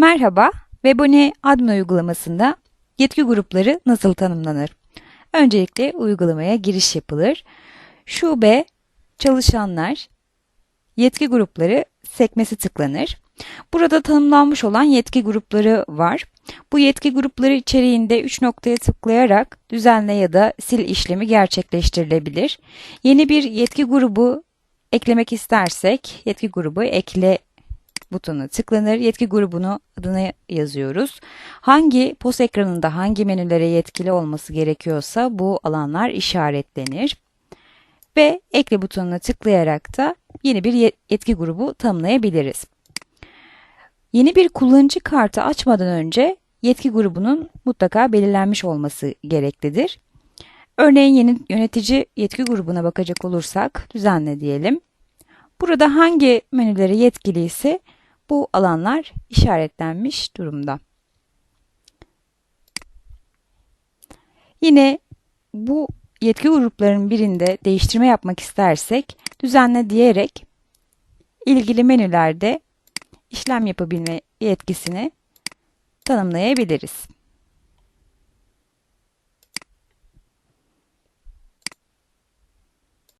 Merhaba, Webone admin uygulamasında yetki grupları nasıl tanımlanır? Öncelikle uygulamaya giriş yapılır. Şube, çalışanlar, yetki grupları sekmesi tıklanır. Burada tanımlanmış olan yetki grupları var. Bu yetki grupları içeriğinde 3 noktaya tıklayarak düzenle ya da sil işlemi gerçekleştirilebilir. Yeni bir yetki grubu eklemek istersek yetki grubu ekle butonuna tıklanır. Yetki grubunu adını yazıyoruz. Hangi post ekranında hangi menülere yetkili olması gerekiyorsa bu alanlar işaretlenir. Ve ekle butonuna tıklayarak da yeni bir yetki grubu tanımlayabiliriz. Yeni bir kullanıcı kartı açmadan önce yetki grubunun mutlaka belirlenmiş olması gereklidir. Örneğin yeni yönetici yetki grubuna bakacak olursak düzenle diyelim. Burada hangi menülere yetkili ise bu alanlar işaretlenmiş durumda. Yine bu yetki gruplarının birinde değiştirme yapmak istersek düzenle diyerek ilgili menülerde işlem yapabilme yetkisini tanımlayabiliriz.